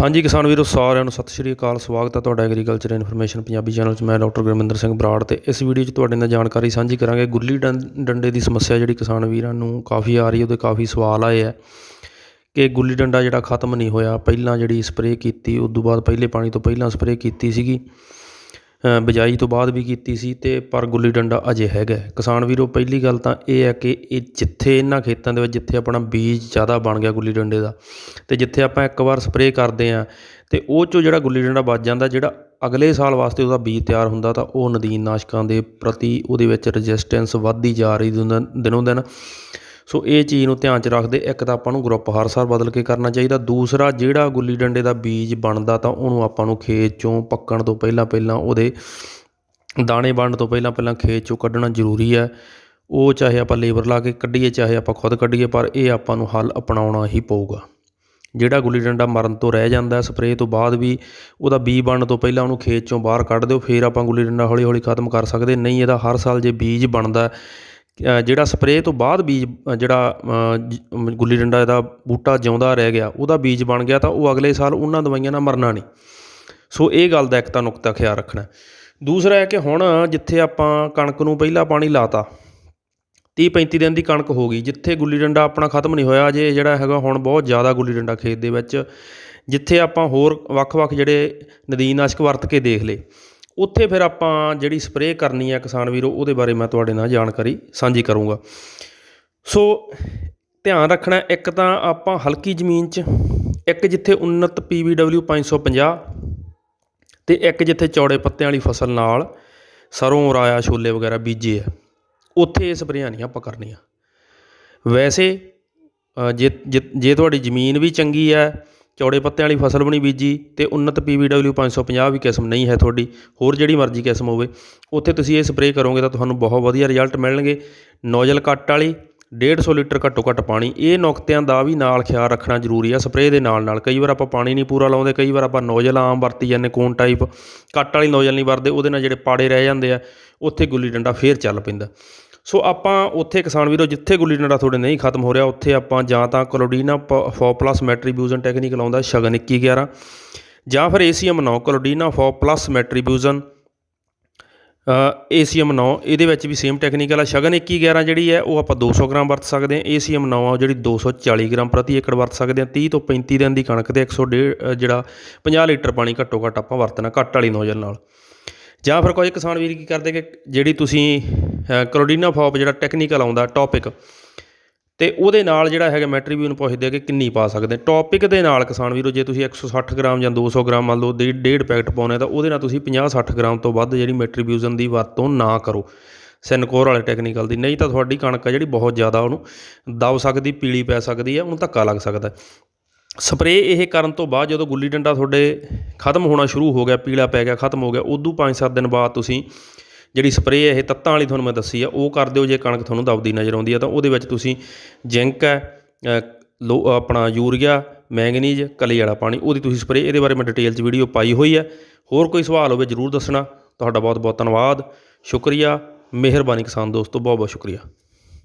ਹਾਂਜੀ ਕਿਸਾਨ ਵੀਰੋ, ਸਾਰਿਆਂ ਨੂੰ ਸਤਿ ਸ਼੍ਰੀ ਅਕਾਲ, ਸਵਾਗਤ ਹੈ ਤੁਹਾਡਾ ਐਗਰੀਕਲਚਰ ਇਨਫੋਰਮੇਸ਼ਨ ਪੰਜਾਬੀ ਚੈਨਲ 'ਚ। ਮੈਂ ਡਾਕਟਰ ਗੁਰਮਿੰਦਰ ਸਿੰਘ ਬਰਾੜ ਤੇ ਇਸ ਵੀਡੀਓ 'ਚ ਤੁਹਾਡੇ ਨਾਲ ਜਾਣਕਾਰੀ ਸਾਂਝੀ ਕਰਾਂਗੇ। ਗੁੱਲੀ ਡੰ- ਡੰਡੇ ਦੀ ਸਮੱਸਿਆ ਜਿਹੜੀ ਕਿਸਾਨ ਵੀਰਾਂ ਨੂੰ ਕਾਫੀ ਆ ਰਹੀ ਹੈ, ਉਹਦੇ ਕਾਫੀ ਸਵਾਲ ਆਏ ਆ ਕਿ ਗੁੱਲੀ ਡੰਡਾ ਜਿਹੜਾ ਖਤਮ ਨਹੀਂ ਹੋਇਆ, ਪਹਿਲਾਂ ਜਿਹੜੀ ਸਪਰੇਅ ਕੀਤੀ ਉਸ ਤੋਂ ਬਾਅਦ ਪਹਿਲੇ ਪਾਣੀ ਤੋਂ ਪਹਿਲਾਂ ਸਪਰੇਅ ਕੀਤੀ ਸੀਗੀ। ਬਿਜਾਈ ਤੋਂ ਬਾਅਦ ਵੀ ਕੀਤੀ ਸੀ ਅਤੇ ਪਰ ਗੁੱਲੀ ਡੰਡਾ ਅਜੇ ਹੈਗਾ ਕਿਸਾਨ ਵੀਰੋ, ਪਹਿਲੀ ਗੱਲ ਤਾਂ ਇਹ ਹੈ ਕਿ ਇਹ ਜਿੱਥੇ ਇਹਨਾਂ ਖੇਤਾਂ ਦੇ ਵਿੱਚ ਜਿੱਥੇ ਆਪਣਾ ਬੀਜ ਜ਼ਿਆਦਾ ਬਣ ਗਿਆ ਗੁੱਲੀ ਡੰਡੇ ਦਾ ਅਤੇ ਜਿੱਥੇ ਆਪਾਂ ਇੱਕ ਵਾਰ ਸਪਰੇਅ ਕਰਦੇ ਹਾਂ ਅਤੇ ਉਹ ਚੋਂ ਜਿਹੜਾ ਗੁੱਲੀ ਡੰਡਾ ਬਚ ਜਾਂਦਾ, ਜਿਹੜਾ ਅਗਲੇ ਸਾਲ ਵਾਸਤੇ ਉਹਦਾ ਬੀਜ ਤਿਆਰ ਹੁੰਦਾ ਤਾਂ ਉਹ ਨਦੀਨ ਨਾਸ਼ਕਾਂ ਦੇ ਪ੍ਰਤੀ ਉਹਦੇ ਵਿੱਚ ਰੈਜ਼ਿਸਟੈਂਸ ਵੱਧਦੀ ਜਾ ਰਹੀ ਦਿਨ- ਦਿਨੋਂ ਦਿਨ। ਸੋ ਇਹ ਚੀਜ਼ ਨੂੰ ਧਿਆਨ 'ਚ ਰੱਖਦੇ, ਇੱਕ ਤਾਂ ਆਪਾਂ ਨੂੰ ਗਰੁੱਪ ਹਰ ਸਾਲ ਬਦਲ ਕੇ ਕਰਨਾ ਚਾਹੀਦਾ। ਦੂਸਰਾ, ਜਿਹੜਾ ਗੁੱਲੀ ਡੰਡੇ ਦਾ ਬੀਜ ਬਣਦਾ ਤਾਂ ਉਹਨੂੰ ਆਪਾਂ ਨੂੰ ਖੇਤ 'ਚੋਂ ਪੱਕਣ ਤੋਂ ਪਹਿਲਾਂ ਪਹਿਲਾਂ ਉਹਦੇ ਦਾਣੇ ਬਣਨ ਤੋਂ ਪਹਿਲਾਂ ਪਹਿਲਾਂ ਖੇਤ 'ਚੋਂ ਕੱਢਣਾ ਜ਼ਰੂਰੀ ਹੈ। ਉਹ ਚਾਹੇ ਆਪਾਂ ਲੇਬਰ ਲਾ ਕੇ ਕੱਢੀਏ, ਚਾਹੇ ਆਪਾਂ ਖੁਦ ਕੱਢੀਏ, ਪਰ ਇਹ ਆਪਾਂ ਨੂੰ ਹੱਲ ਅਪਣਾਉਣਾ ਹੀ ਪਊਗਾ। ਜਿਹੜਾ ਗੁੱਲੀ ਡੰਡਾ ਮਰਨ ਤੋਂ ਰਹਿ ਜਾਂਦਾ ਸਪਰੇਅ ਤੋਂ ਬਾਅਦ ਵੀ ਉਹਦਾ ਬੀਜ ਬਣਨ ਤੋਂ ਪਹਿਲਾਂ ਉਹਨੂੰ ਖੇਤ 'ਚੋਂ ਬਾਹਰ ਕੱਢ ਦਿਓ, ਫਿਰ ਆਪਾਂ ਗੁੱਲੀ ਡੰਡਾ ਹੌਲੀ ਹੌਲੀ ਖਤਮ ਕਰ ਸਕਦੇ। ਨਹੀਂ, ਇਹਦਾ ਹਰ ਸਾਲ ਜੇ ਬੀਜ ਬਣਦਾ ਜਿਹੜਾ ਸਪਰੇਅ ਤੋਂ ਬਾਅਦ ਬੀਜ ਜਿਹੜਾ ਗੁੱਲੀ ਡੰਡਾ ਦਾ ਬੂਟਾ ਜਿਉਂਦਾ ਰਹਿ ਗਿਆ, ਉਹਦਾ ਬੀਜ ਬਣ ਗਿਆ ਤਾਂ ਉਹ ਅਗਲੇ ਸਾਲ ਉਹਨਾਂ ਦਵਾਈਆਂ ਨਾਲ ਮਰਨਾ ਨਹੀਂ। ਸੋ ਇਹ ਗੱਲ ਦਾ ਇੱਕ ਤਾਂ ਨੁਕਤਾ ਖਿਆਲ ਰੱਖਣਾ। ਦੂਸਰਾ ਹੈ ਕਿ ਹੁਣ ਜਿੱਥੇ ਆਪਾਂ ਕਣਕ ਨੂੰ ਪਹਿਲਾ ਪਾਣੀ ਲਾਤਾ 30 35 ਦਿਨ ਦੀ ਕਣਕ ਹੋ ਗਈ, ਜਿੱਥੇ ਗੁੱਲੀ ਡੰਡਾ ਆਪਣਾ ਖਤਮ ਨਹੀਂ ਹੋਇਆ, ਅਜੇ ਜਿਹੜਾ ਹੈਗਾ ਹੁਣ ਬਹੁਤ ਜ਼ਿਆਦਾ ਗੁੱਲੀ ਡੰਡਾ ਖੇਤ ਦੇ ਵਿੱਚ, ਜਿੱਥੇ ਆਪਾਂ ਹੋਰ ਵੱਖ-ਵੱਖ ਜਿਹੜੇ ਨਦੀਨਨਾਸ਼ਕ ਵਰਤ ਕੇ ਦੇਖ ਲਏ। ਉੱਥੇ ਫਿਰ ਆਪਾਂ ਜਿਹੜੀ ਸਪਰੇਅ ਕਰਨੀ ਹੈ ਕਿਸਾਨ ਵੀਰੋ, ਉਹਦੇ ਬਾਰੇ ਮੈਂ ਤੁਹਾਡੇ ਨਾਲ ਜਾਣਕਾਰੀ ਸਾਂਝੀ ਕਰੂੰਗਾ। ਸੋ ਧਿਆਨ ਰੱਖਣਾ, ਇੱਕ ਤਾਂ ਆਪਾਂ ਹਲਕੀ ਜ਼ਮੀਨ 'ਚ, ਇੱਕ ਜਿੱਥੇ ਉન્નਤ PVW 550 ਤੇ ਇੱਕ ਜਿੱਥੇ ਚੌੜੇ ਪੱਤਿਆਂ ਵਾਲੀ ਫਸਲ ਨਾਲ ਸਰੋਂ, ਰਾਇਆ, ਛੋਲੇ ਵਗੈਰਾ ਬੀਜੇ ਆ। ਉੱਥੇ ਇਹ ਸਪਰੇਆਂ ਨਹੀਂ ਆਪਾਂ ਕਰਨੀਆਂ। ਵੈਸੇ ਜੇ, ਜੇ- ਜੇ ਤੁਹਾਡੀ ਜ਼ਮੀਨ ਵੀ ਚੰਗੀ ਹੈ ਚੌੜੇ ਪੱਤਿਆਂ ਵਾਲੀ ਫਸਲ ਵੀ ਨਹੀਂ ਬੀਜੀ ਅਤੇ ਉੱਨਤ ਪੀ ਵੀ ਡਬਲਿਊ ਪੰਜ ਸੌ ਪੰਜਾਹ ਵੀ ਕਿਸਮ ਨਹੀਂ ਹੈ ਤੁਹਾਡੀ, ਹੋਰ ਜਿਹੜੀ ਮਰਜ਼ੀ ਕਿਸਮ ਹੋਵੇ, ਉੱਥੇ ਤੁਸੀਂ ਇਹ ਸਪਰੇਅ ਕਰੋਗੇ ਤਾਂ ਤੁਹਾਨੂੰ ਬਹੁਤ ਵਧੀਆ ਰਿਜ਼ਲਟ ਮਿਲਣਗੇ। ਨੋਜ਼ਲ ਕੱਟ ਵਾਲੀ 150 ਲੀਟਰ ਘੱਟੋ ਘੱਟ ਪਾਣੀ, ਇਹ ਨੁਕਤਿਆਂ ਦਾ ਵੀ ਨਾਲ ਖਿਆਲ ਰੱਖਣਾ ਜ਼ਰੂਰੀ ਆ ਸਪਰੇਅ ਦੇ ਨਾਲ ਨਾਲ। ਕਈ ਵਾਰ ਆਪਾਂ ਪਾਣੀ ਨਹੀਂ ਪੂਰਾ ਲਾਉਂਦੇ, ਕਈ ਵਾਰ ਆਪਾਂ ਨੋਜ਼ਲ ਆਮ ਵਰਤੀ ਜਾਂਦੇ ਕੋਨ ਟਾਈਪ ਕੱਟ ਵਾਲੀ ਨੋਜ਼ਲ ਨਹੀਂ ਵਰਦੇ ਉਹਦੇ ਨਾਲ ਜਿਹੜੇ ਪਾੜੇ ਰਹਿ ਜਾਂਦੇ ਆ, ਉੱਥੇ ਗੁੱਲੀ ਡੰਡਾ ਫੇਰ ਚੱਲ ਪੈਂਦਾ। ਸੋ ਆਪਾਂ ਉੱਥੇ ਕਿਸਾਨ ਵੀਰੋ, ਜਿੱਥੇ ਗੁੱਲੀ ਡੰਡਾ ਤੁਹਾਡੇ ਨਹੀਂ ਖਤਮ ਹੋ ਰਿਹਾ, ਉੱਥੇ ਆਪਾਂ ਜਾਂ ਤਾਂ ਕਲੋਡੀਨਾ ਫੋ ਪਲੱਸ ਮੈਟਰੀਬਿਊਜ਼ਨ ਟੈਕਨੀਕ ਲਾਉਂਦਾ, ਸ਼ਗਨ 2111 ਜਾਂ ਫਿਰ ਏਸੀਐਮ 9 ਕਲੋਡੀਨਾ ਫੋ ਪਲੱਸ ਮੈਟਰੀਬਿਊਜ਼ਨ ਏਸੀਐਮ 9 ਇਹਦੇ ਵਿੱਚ ਵੀ ਸੇਮ ਟੈਕਨੀਕਲ ਆ ਸ਼ਗਨ 2111 ਜਿਹੜੀ ਹੈ, ਉਹ ਆਪਾਂ 200 ਗ੍ਰਾਮ ਵਰਤ ਸਕਦੇ ਹਾਂ। ਏਸੀਐਮ 9 ਆ, ਉਹ ਜਿਹੜੀ 240 ਗ੍ਰਾਮ ਪ੍ਰਤੀ ਏਕੜ ਵਰਤ ਸਕਦੇ ਹਾਂ। 30 ਤੋਂ 35 ਦਿਨ ਦੀ ਕਣਕ ਤੇ 100 ਜਿਹੜਾ 50 ਲੀਟਰ ਪਾਣੀ ਘੱਟੋ ਘੱਟ ਆਪਾਂ ਵਰਤਣਾ ਘੱਟ ਵਾਲੀ ਨੋਜ਼ਲ ਨਾਲ। ਜਾਂ ਫਿਰ ਕੋਈ ਕਿਸਾਨ ਵੀਰ ਕੀ ਕਰਦੇ ਕਿ ਜਿਹੜੀ ਤੁਸੀਂ ਕਲੋਡੀਨਾ ਫੋਪ ਜਿਹੜਾ ਟੈਕਨੀਕਲ ਆਉਂਦਾ ਟੌਪਿਕ ਤੇ ਉਹਦੇ ਨਾਲ ਜਿਹੜਾ ਹੈਗਾ ਮੈਟਰੀਬਿਊ ਨੂੰ ਪੁੱਛਦੇ ਆ ਕਿ ਕਿੰਨੀ ਪਾ ਸਕਦੇ। ਟੌਪਿਕ ਦੇ ਨਾਲ ਕਿਸਾਨ ਵੀਰੋ, ਜੇ ਤੁਸੀਂ 160 ਗ੍ਰਾਮ ਜਾਂ 200 ਗ੍ਰਾਮ ਮੰਨ ਲਓ ਡੇ- ਡੇਢ ਪੈਕਟ ਪਾਉਣੇ ਤਾਂ ਉਹਦੇ ਨਾਲ ਤੁਸੀਂ 50 60 ਗ੍ਰਾਮ ਤੋਂ ਵੱਧ ਜਿਹੜੀ ਮੈਟਰੀਬਿਊਜ਼ਨ ਦੀ ਵਰਤੋਂ ਨਾ ਕਰੋ। ਸੈਨਕੋਰ ਵਾਲੇ ਟੈਕਨੀਕਲ ਦੀ। ਨਹੀਂ ਤਾਂ ਤੁਹਾਡੀ ਕਣਕ ਆ ਜਿਹੜੀ ਬਹੁਤ ਜ਼ਿਆਦਾ ਉਹਨੂੰ ਦਬ ਸਕਦੀ, ਪੀਲੀ ਪੈ ਸਕਦੀ ਹੈ ਉਹਨੂੰ ਧੱਕਾ ਲੱਗ ਸਕਦਾ। ਸਪਰੇਅ ਇਹ ਕਰਨ ਤੋਂ ਬਾਅਦ ਜਦੋਂ ਗੁੱਲੀ ਡੰਡਾ ਤੁਹਾਡੇ ਖਤਮ ਹੋਣਾ ਸ਼ੁਰੂ ਹੋ ਗਿਆ, ਪੀਲਾ ਪੈ ਗਿਆ, ਖਤਮ ਹੋ ਗਿਆ, ਉਦੋਂ 5-7 ਦਿਨ ਬਾਅਦ ਤੁਸੀਂ ਜਿਹੜੀ ਸਪਰੇਅ ਇਹ ਤੱਤਾਂ ਵਾਲੀ ਤੁਹਾਨੂੰ ਮੈਂ ਦੱਸੀ ਆ, ਉਹ ਕਰ ਦਿਓ ਜੇ ਕਣਕ ਤੁਹਾਨੂੰ ਦਬਦੀ ਨਜ਼ਰ ਆਉਂਦੀ ਆ, ਤਾਂ ਉਹਦੇ ਵਿੱਚ ਤੁਸੀਂ ਜ਼ਿੰਕ ਹੈ ਲੋ, ਆਪਣਾ ਯੂਰੀਆ, ਮੈਂਗਨੀਜ਼, ਕਲੀ ਵਾਲਾ ਪਾਣੀ, ਉਹਦੀ ਤੁਸੀਂ ਸਪਰੇਅ, ਇਹਦੇ ਬਾਰੇ ਮੈਂ ਡਿਟੇਲ 'ਚ ਵੀਡੀਓ ਪਾਈ ਹੋਈ ਹੈ ਹੋਰ ਕੋਈ ਸਵਾਲ ਹੋਵੇ ਜਰੂਰ ਦੱਸਣਾ। ਤੁਹਾਡਾ ਬਹੁਤ ਬਹੁਤ ਧੰਨਵਾਦ। ਸ਼ੁਕਰੀਆ। ਮਿਹਰਬਾਨੀ ਕਿਸਾਨ ਦੋਸਤੋ ਬਹੁਤ ਬਹੁਤ ਸ਼ੁਕਰੀਆ।